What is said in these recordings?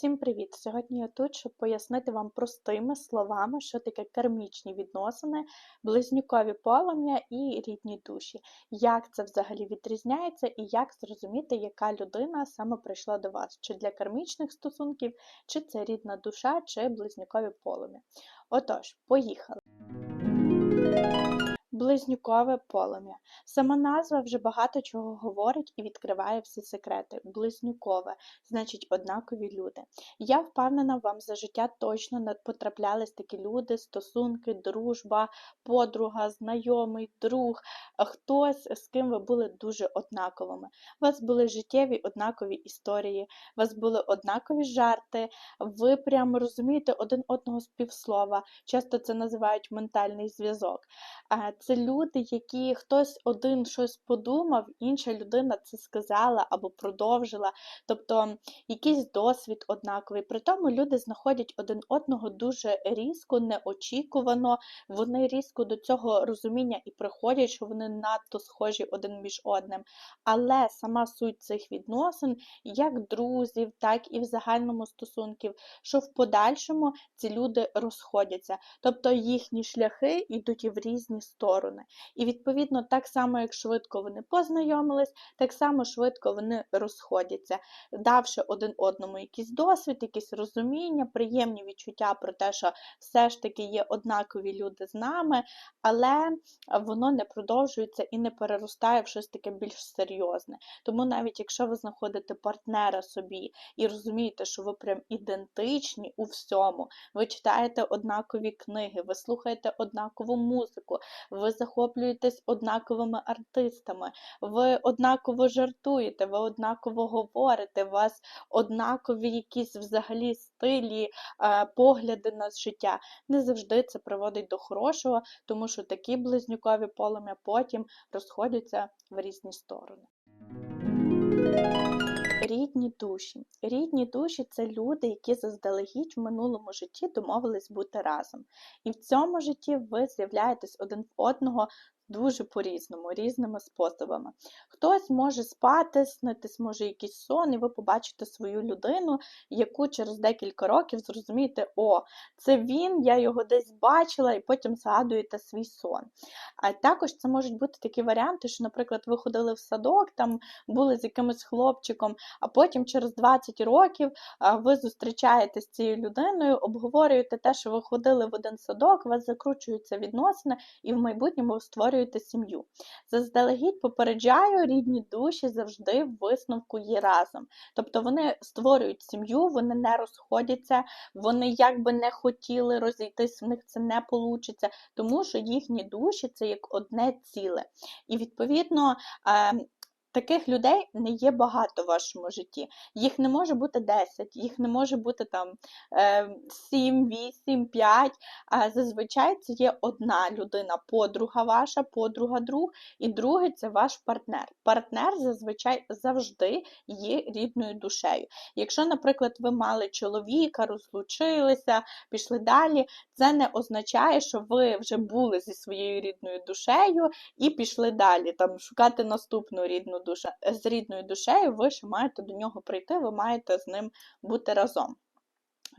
Всім привіт! Сьогодні я тут, щоб пояснити вам простими словами, що таке кармічні відносини, близнюкові полум'я і рідні душі, як це взагалі відрізняється і як зрозуміти, яка людина саме прийшла до вас, чи для кармічних стосунків, чи це рідна душа, чи близнюкові полум'я. Отож, поїхали! Близнюкове полум'я. Сама назва вже багато чого говорить і відкриває всі секрети. Близнюкове, значить, однакові люди. Я впевнена, вам за життя точно потраплялись такі люди, стосунки, дружба, подруга, знайомий, друг, хтось, з ким ви були дуже однаковими. У вас були життєві однакові історії, у вас були однакові жарти, ви прямо розумієте один одного з півслова. Часто це називають ментальний зв'язок. Це люди, які хтось один щось подумав, інша людина це сказала або продовжила, тобто якийсь досвід однаковий. При тому люди знаходять один одного дуже різко, неочікувано, вони різко до цього розуміння і приходять, що вони надто схожі один між одним. Але сама суть цих відносин, як друзів, так і в загальному стосунків, що в подальшому ці люди розходяться, тобто їхні шляхи йдуть і в різні сторони. І відповідно, так само, як швидко вони познайомились, так само швидко вони розходяться, давши один одному якийсь досвід, якісь розуміння, приємні відчуття про те, що все ж таки є однакові люди з нами, але воно не продовжується і не переростає в щось таке більш серйозне. Тому навіть якщо ви знаходите партнера собі і розумієте, що ви прям ідентичні у всьому, ви читаєте однакові книги, ви слухаєте однакову музику, ви захоплюєтесь однаковими артистами, ви однаково жартуєте, ви однаково говорите, у вас однакові якісь взагалі стилі, е, погляди на життя. Не завжди це приводить до хорошого, тому що такі близнюкові полум'я потім розходяться в різні сторони. Рідні душі. Рідні душі це люди, які заздалегідь в минулому житті домовились бути разом. І в цьому житті ви з'являєтесь один в одного дуже по-різному, різними способами. Хтось може спати, снитись може якийсь сон, і ви побачите свою людину, яку через декілька років зрозумієте, о, це він, я його десь бачила, і потім згадуєте свій сон. А також це можуть бути такі варіанти, що, наприклад, ви ходили в садок, там були з якимось хлопчиком, а потім через 20 років ви зустрічаєтесь з цією людиною, обговорюєте те, що ви ходили в один садок, у вас закручуються відносини, і в майбутньому ви створюєте створюєте сім'ю. Заздалегідь попереджаю, рідні душі завжди в висновку є разом. Тобто вони створюють сім'ю, вони не розходяться, вони як би не хотіли розійтись, в них це не вийде, тому що їхні душі це як одне ціле. І відповідно. Таких людей не є багато в вашому житті. Їх не може бути 10, їх не може бути там 7, 8, 5. А зазвичай це є одна людина, подруга ваша, подруга друг, і другий це ваш партнер. Партнер зазвичай завжди є рідною душею. Якщо, наприклад, ви мали чоловіка, розлучилися, пішли далі, це не означає, що ви вже були зі своєю рідною душею і пішли далі, там шукати наступну рідну душа, з рідною душею, ви ще маєте до нього прийти, ви маєте з ним бути разом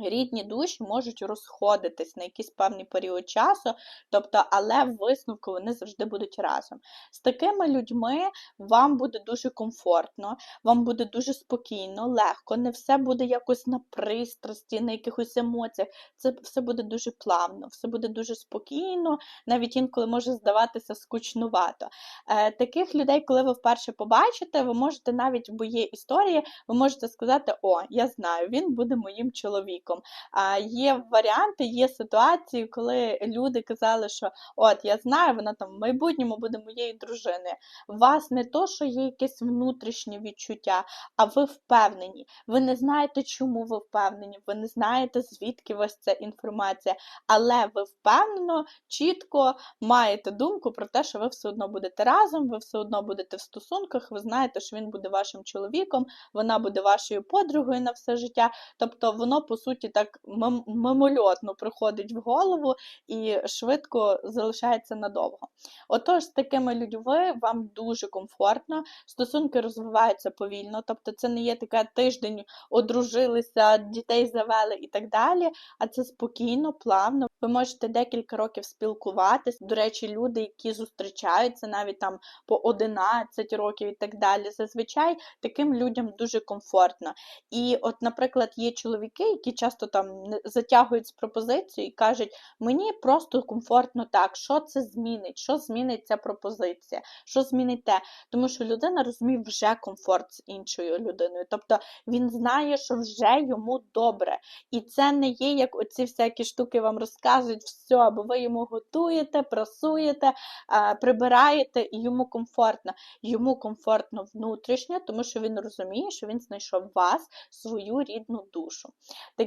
рідні душі можуть розходитись на якийсь певний період часу, тобто, але в висновку вони завжди будуть разом. З такими людьми вам буде дуже комфортно, вам буде дуже спокійно, легко, не все буде якось на пристрасті, на якихось емоціях. Це все буде дуже плавно, все буде дуже спокійно, навіть інколи може здаватися скучнувато. Е, Таких людей, коли ви вперше побачите, ви можете навіть, бо є історії, ви можете сказати: О, я знаю, він буде моїм чоловіком чоловіком. А є варіанти, є ситуації, коли люди казали, що от я знаю, вона там в майбутньому буде моєю дружиною. У вас не то, що є якесь внутрішнє відчуття, а ви впевнені. Ви не знаєте, чому ви впевнені, ви не знаєте, звідки вас ця інформація, але ви впевнено, чітко маєте думку про те, що ви все одно будете разом, ви все одно будете в стосунках, ви знаєте, що він буде вашим чоловіком, вона буде вашою подругою на все життя. Тобто воно, по суті, суті так мим- мимольотно приходить в голову і швидко залишається надовго. Отож, з такими людьми вам дуже комфортно, стосунки розвиваються повільно, тобто це не є таке тиждень одружилися, дітей завели і так далі, а це спокійно, плавно. Ви можете декілька років спілкуватись. До речі, люди, які зустрічаються навіть там по 11 років і так далі, зазвичай таким людям дуже комфортно. І, от, наприклад, є чоловіки, які часто там затягують з пропозицією і кажуть, мені просто комфортно так, що це змінить, що змінить ця пропозиція, що змінить те. Тому що людина розуміє вже комфорт з іншою людиною. Тобто він знає, що вже йому добре. І це не є як оці всякі штуки вам розказують, все, або ви йому готуєте, прасуєте, прибираєте, і йому комфортно. Йому комфортно внутрішньо, тому що він розуміє, що він знайшов вас, свою рідну душу.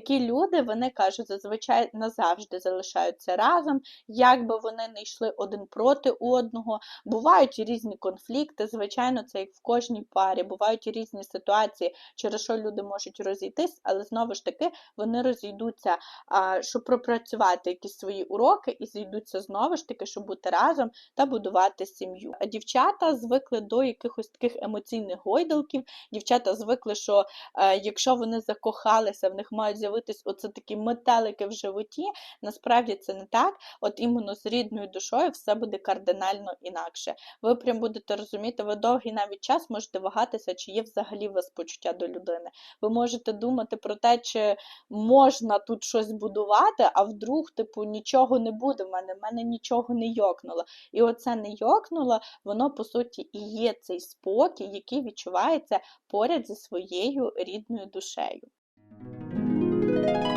Такі люди, вони кажуть, зазвичай назавжди залишаються разом, як би вони не йшли один проти одного. Бувають різні конфлікти, звичайно, це як в кожній парі, бувають різні ситуації, через що люди можуть розійтись, але знову ж таки вони розійдуться, щоб пропрацювати якісь свої уроки і зійдуться знову ж таки, щоб бути разом та будувати сім'ю. А дівчата звикли до якихось таких емоційних гойдалків. Дівчата звикли, що е, якщо вони закохалися, в них мають з'явитись оце такі метелики в животі. Насправді це не так. От іменно з рідною душою все буде кардинально інакше. Ви прям будете розуміти, ви довгий навіть час можете вагатися, чи є взагалі вас почуття до людини. Ви можете думати про те, чи можна тут щось будувати, а вдруг, типу, нічого не буде в мене, в мене нічого не йокнуло. І оце не йокнуло, воно по суті і є цей спокій, який відчувається поряд зі своєю рідною душею. thank you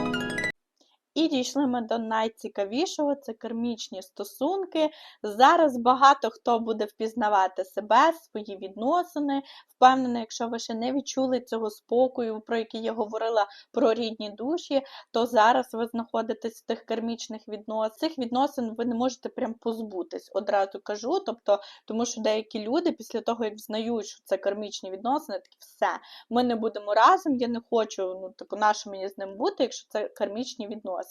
І дійшли ми до найцікавішого це кармічні стосунки. Зараз багато хто буде впізнавати себе, свої відносини. Впевнена, якщо ви ще не відчули цього спокою, про який я говорила про рідні душі, то зараз ви знаходитесь в тих кармічних відносинах. Цих відносин ви не можете прям позбутись, одразу кажу. Тобто, тому що деякі люди після того, як взнають, що це кармічні відносини, такі все, ми не будемо разом, я не хочу, ну типу, наше мені з ним бути, якщо це кармічні відносини.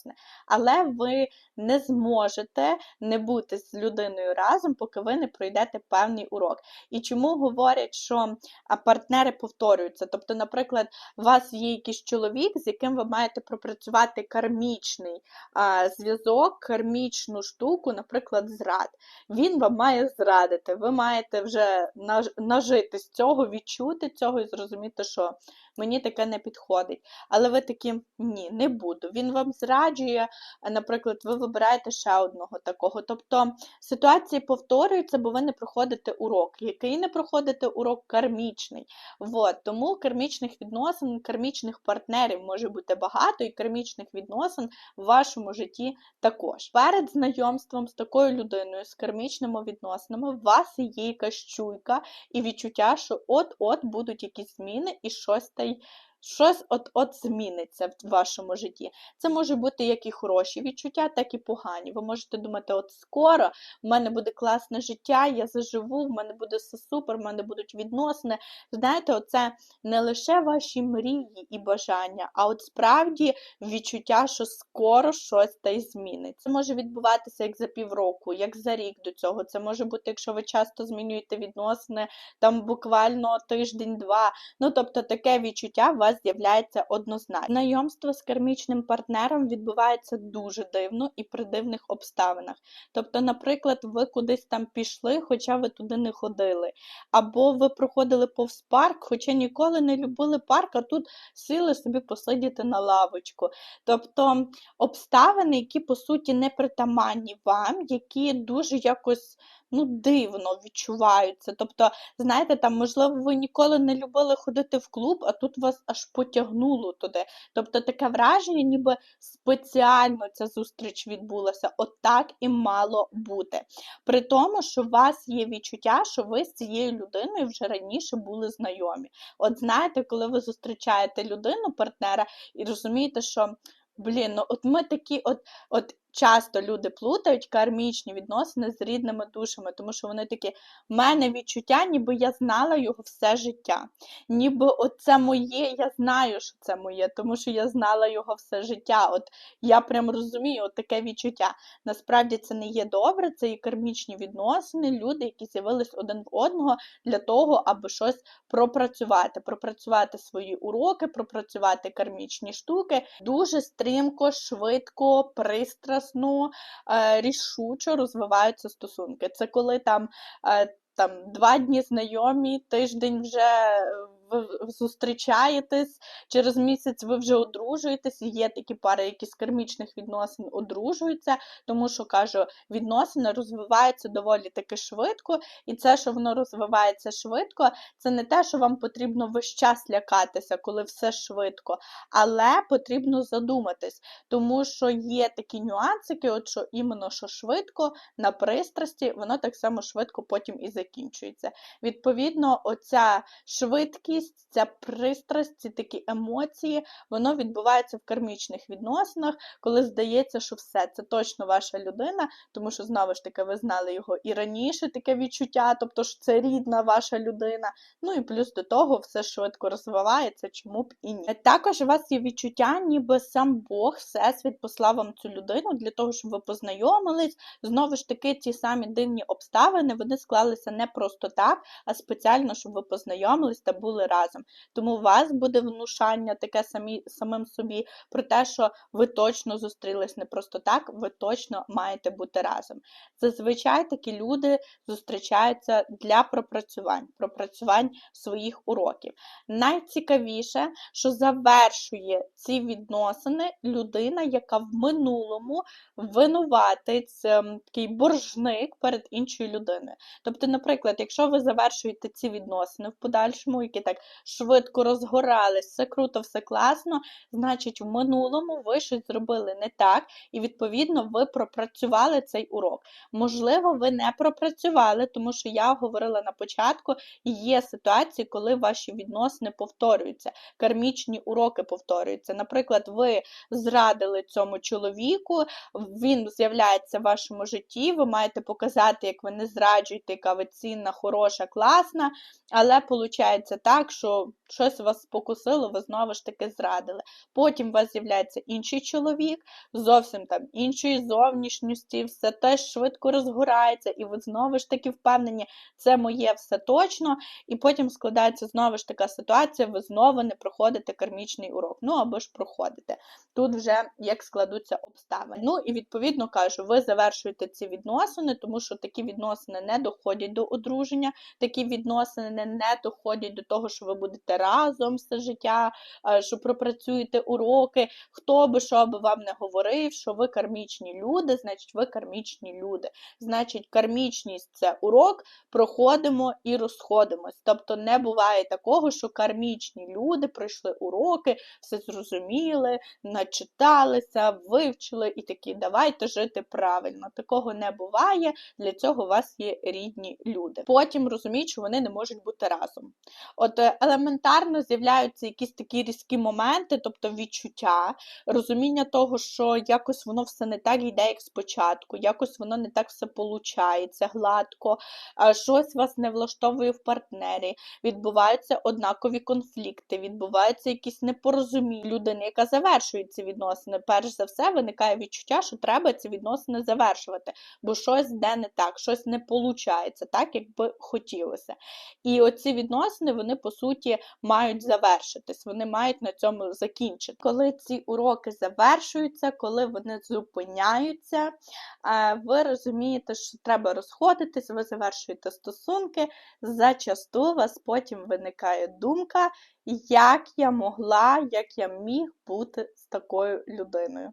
Але ви не зможете не бути з людиною разом, поки ви не пройдете певний урок. І чому говорять, що партнери повторюються? Тобто, наприклад, у вас є якийсь чоловік, з яким ви маєте пропрацювати кармічний зв'язок, кармічну штуку, наприклад, зрад. Він вам має зрадити. Ви маєте вже нажити з цього, відчути цього і зрозуміти, що мені таке не підходить. Але ви такі ні, не буду. Він вам зраджує, наприклад, ви вибираєте ще одного такого. Тобто ситуації повторюються, бо ви не проходите урок. Який не проходите урок кармічний. Вот. Тому кармічних відносин, кармічних партнерів може бути багато, і кармічних відносин в вашому житті також. Перед знайомством з такою людиною, з кармічними відносинами, у вас є якась чуйка і відчуття, що от-от будуть якісь зміни і щось та й. Щось от-от зміниться в вашому житті. Це може бути як і хороші відчуття, так і погані. Ви можете думати, от скоро в мене буде класне життя, я заживу, в мене буде все супер, в мене будуть відносини. Знаєте, оце не лише ваші мрії і бажання, а от справді відчуття, що скоро щось та й зміниться. Це може відбуватися як за півроку, як за рік до цього. Це може бути, якщо ви часто змінюєте відносини, там буквально тиждень-два. Ну, тобто таке відчуття вас з'являється однозначно. Знайомство з кармічним партнером відбувається дуже дивно і при дивних обставинах. Тобто, наприклад, ви кудись там пішли, хоча ви туди не ходили, або ви проходили повз парк, хоча ніколи не любили парк, а тут сіли собі посидіти на лавочку. Тобто обставини, які по суті не притаманні вам, які дуже якось ну, дивно відчуваються. Тобто, знаєте, там, можливо, ви ніколи не любили ходити в клуб, а тут вас аж потягнуло туди. Тобто таке враження, ніби спеціально ця зустріч відбулася. От так і мало бути. При тому, що у вас є відчуття, що ви з цією людиною вже раніше були знайомі. От знаєте, коли ви зустрічаєте людину, партнера, і розумієте, що. Блін, ну от ми такі, от от часто люди плутають кармічні відносини з рідними душами, тому що вони такі, в мене відчуття, ніби я знала його все життя. Ніби оце моє, я знаю, що це моє, тому що я знала його все життя. От я прям розумію от таке відчуття. Насправді це не є добре, це є кармічні відносини, люди, які з'явились один в одного для того, аби щось пропрацювати, пропрацювати свої уроки, пропрацювати кармічні штуки. Дуже стрімко, швидко, пристрасно, е, рішучо розвиваються стосунки. Це коли там. е, Там два дні знайомі, тиждень вже ви зустрічаєтесь, через місяць ви вже одружуєтесь, є такі пари, які з кармічних відносин одружуються, тому що кажу, відносини розвиваються доволі таки швидко, і це, що воно розвивається швидко, це не те, що вам потрібно весь час лякатися, коли все швидко, але потрібно задуматись, тому що є такі нюансики, от що іменно що швидко на пристрасті, воно так само швидко потім і закінчується. Відповідно, оця швидкість швидкість, ця пристрасть, ці такі емоції, воно відбувається в кармічних відносинах, коли здається, що все, це точно ваша людина, тому що, знову ж таки, ви знали його і раніше таке відчуття, тобто що це рідна ваша людина. Ну і плюс до того все швидко розвивається, чому б і ні. Також у вас є відчуття, ніби сам Бог, Всесвіт послав вам цю людину для того, щоб ви познайомились. Знову ж таки, ті самі дивні обставини, вони склалися не просто так, а спеціально, щоб ви познайомились та були разом. Тому у вас буде внушання таке самі, самим собі про те, що ви точно зустрілись не просто так, ви точно маєте бути разом. Зазвичай такі люди зустрічаються для пропрацювань, пропрацювань своїх уроків. Найцікавіше, що завершує ці відносини людина, яка в минулому винуватець, ем, такий боржник перед іншою людиною. Тобто, наприклад, якщо ви завершуєте ці відносини в подальшому, які так швидко розгорались, все круто, все класно, значить, в минулому ви щось зробили не так, і, відповідно, ви пропрацювали цей урок. Можливо, ви не пропрацювали, тому що я говорила на початку, є ситуації, коли ваші відносини повторюються, кармічні уроки повторюються. Наприклад, ви зрадили цьому чоловіку, він з'являється в вашому житті, ви маєте показати, як ви не зраджуєте, яка ви цінна, хороша, класна, але виходить так так, що щось вас спокусило, ви знову ж таки зрадили. Потім у вас з'являється інший чоловік, зовсім там іншої зовнішності, все теж швидко розгорається, і ви знову ж таки впевнені, це моє все точно. І потім складається знову ж така ситуація, ви знову не проходите кармічний урок. Ну або ж проходите. Тут вже як складуться обставини. Ну і відповідно кажу, ви завершуєте ці відносини, тому що такі відносини не доходять до одруження, такі відносини не доходять до того, що ви будете разом все життя, е, що пропрацюєте уроки. Хто би що би вам не говорив, що ви кармічні люди, значить ви кармічні люди. Значить, кармічність це урок, проходимо і розходимось. Тобто не буває такого, що кармічні люди пройшли уроки, все зрозуміли, начиталися, вивчили і такі, давайте жити правильно. Такого не буває, для цього у вас є рідні люди. Потім розуміють, що вони не можуть бути разом. От е, елементарно з'являються якісь такі різкі моменти, тобто відчуття, розуміння того, що якось воно все не так йде, як спочатку, якось воно не так все получається гладко, щось вас не влаштовує в партнері, відбуваються однакові конфлікти, відбуваються якісь непорозуміння людини, яка завершує ці відносини. Перш за все, виникає відчуття, що треба ці відносини завершувати, бо щось де не так, щось не виходить так, як би хотілося. І оці відносини, вони по суті мають завершитись, вони мають на цьому закінчити. Коли ці уроки завершуються, коли вони зупиняються, ви розумієте, що треба розходитись, ви завершуєте стосунки, зачасту у вас потім виникає думка, як я могла, як я міг бути з такою людиною.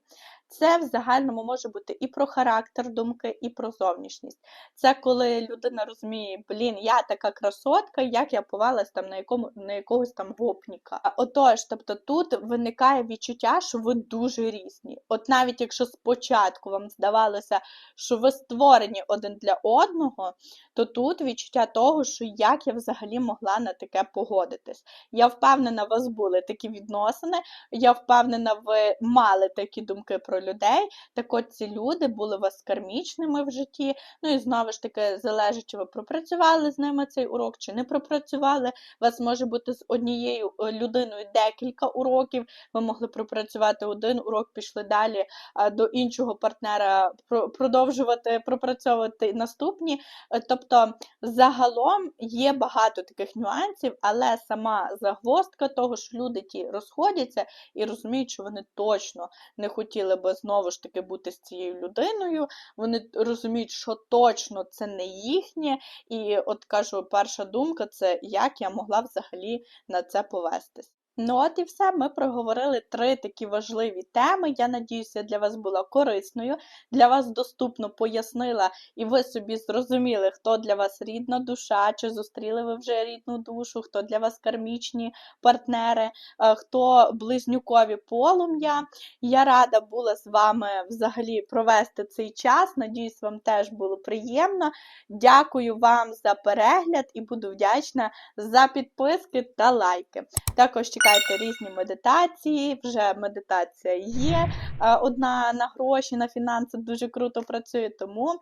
Це в загальному може бути і про характер думки, і про зовнішність. Це коли людина розуміє, блін, я така красотка, як я повелась там на якому на якогось там гопніка. Отож, тобто тут виникає відчуття, що ви дуже різні. От навіть якщо спочатку вам здавалося, що ви створені один для одного, то тут відчуття того, що як я взагалі могла на таке погодитись. Я впевнена, у вас були такі відносини, я впевнена, ви мали такі думки про людей. Так от ці люди були вас кармічними в житті. Ну і знову ж таки, залежить, чи ви пропрацювали з ними цей урок, чи не пропрацювали. У вас може бути з однією е, людиною декілька уроків. Ви могли пропрацювати один урок, пішли далі до іншого партнера, продовжувати пропрацьовувати наступні. Е, Тобто, загалом є багато таких нюансів, але сама загвоздка того, що люди ті розходяться і розуміють, що вони точно не хотіли би знову ж таки бути з цією людиною. Вони розуміють, що точно це не їхнє. І от кажу, перша думка це як я могла взагалі на це повестись. Ну от і все. Ми проговорили три такі важливі теми. Я надіюся, для вас була корисною, для вас доступно пояснила, і ви собі зрозуміли, хто для вас рідна душа, чи зустріли ви вже рідну душу, хто для вас кармічні партнери, е, хто близнюкові полум'я. Я рада була з вами взагалі провести цей час. Надіюсь, вам теж було приємно. Дякую вам за перегляд і буду вдячна за підписки та лайки. Також чекайте різні медитації. Вже медитація є. е, Одна на гроші, на фінанси дуже круто працює. Тому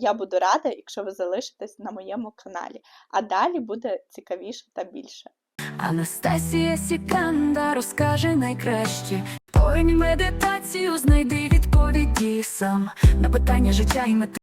я буду рада, якщо ви залишитесь на моєму каналі. А далі буде цікавіше та більше. Анастасія Сіканда розкаже найкраще. Поринь медитацію, знайди відповіді сам на питання життя і мети.